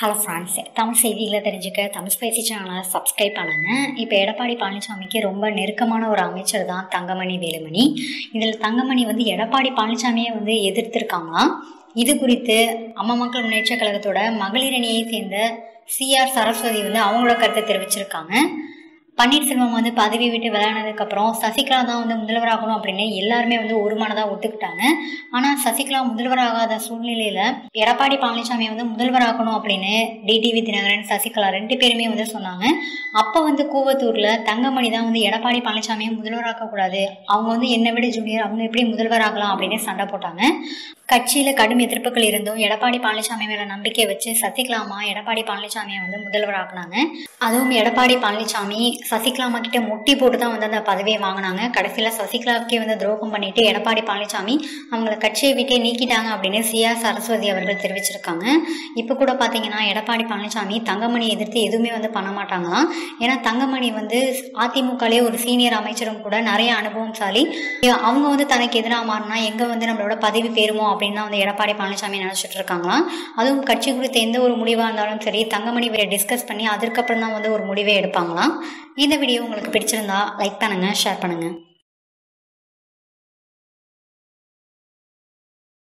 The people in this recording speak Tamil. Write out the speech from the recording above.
ஹலோ ஃப்ரெண்ட்ஸ் தமிழ் செய்திகளை தெரிஞ்சுக்க தமிழ் ஸ்பைசி சேனலை சப்ஸ்கிரைப் பண்ணுங்கள் இப்போ எடப்பாடி பழனிசாமிக்கு ரொம்ப நெருக்கமான ஒரு அமைச்சர் தான் தங்கமணி வேலுமணி. இதில் தங்கமணி வந்து எடப்பாடி பழனிசாமியை வந்து எதிர்த்திருக்காங்களாம் இது குறித்து அம்மா மக்கள் முன்னேற்ற கழகத்தோட மகளிர் அணியை சேர்ந்த சிஆர் சரஸ்வதி வந்து அவங்களோட கருத்தை தெரிவிச்சிருக்காங்க. பன்னீர்செல்வம் வந்து பதவி விட்டு விளையாடினதுக்கப்புறம் சசிகலா தான் வந்து முதல்வராகணும் அப்படின்னு எல்லாருமே வந்து ஒரு மனதாக ஒத்துக்கிட்டாங்க. ஆனால் சசிகலா முதல்வராகாத சூழ்நிலையில் எடப்பாடி பழனிசாமி வந்து முதல்வராகணும் அப்படின்னு டிடிவி தினகரன் சசிகலா ரெண்டு பேருமே வந்து சொன்னாங்க. அப்போ வந்து கூவத்தூரில் தங்கமணி தான் வந்து எடப்பாடி பழனிசாமியை முதல்வராக்கக்கூடாது. அவங்க வந்து என்னை விட ஜூனியர் அவங்க எப்படி முதல்வராகலாம் அப்படின்னு சண்டை போட்டாங்க. கட்சியில் கடும் எதிர்ப்புகள் இருந்தும் எடப்பாடி பழனிசாமி மேலே நம்பிக்கை வச்சு சசிகலாமா எடப்பாடி பழனிசாமியை வந்து முதல்வராக்குனாங்க. அதுவும் எடப்பாடி பழனிசாமி சசிகலாமா கிட்ட முட்டி போட்டு தான் வந்து அந்த பதவியை வாங்கினாங்க. கடைசியில் சசிகலாவுக்கே வந்து துரோகம் பண்ணிட்டு எடப்பாடி பழனிசாமி அவங்கள கட்சியை விட்டே நீக்கிட்டாங்க அப்படின்னு சிஆர் சரஸ்வதி அவர்கள் தெரிவிச்சிருக்காங்க. இப்போ கூட பார்த்தீங்கன்னா எடப்பாடி பழனிசாமி தங்கமணி எதிர்த்து எதுவுமே வந்து பண்ண மாட்டாங்களாம். ஏன்னா தங்கமணி வந்து அதிமுகலேயே ஒரு சீனியர் அமைச்சரும் கூட நிறைய அனுபவம்சாலி அவங்க வந்து தனக்கு எதிராக மாறினா எங்கே வந்து நம்மளோட பதவி பெறுமோ அப்படின்னு தான் வந்து எடப்பாடி பழனிசாமி நினச்சிட்டு இருக்காங்களாம். அதுவும் கட்சி குறித்த எந்த ஒரு முடிவாக இருந்தாலும் சரி தங்கமணி டிஸ்கஸ் பண்ணி அதுக்கப்புறம் தான் வந்து ஒரு முடிவே எடுப்பாங்களாம். இந்த வீடியோ உங்களுக்கு பிடிச்சிருந்தா லைக் பண்ணுங்கள் ஷேர் பண்ணுங்கள்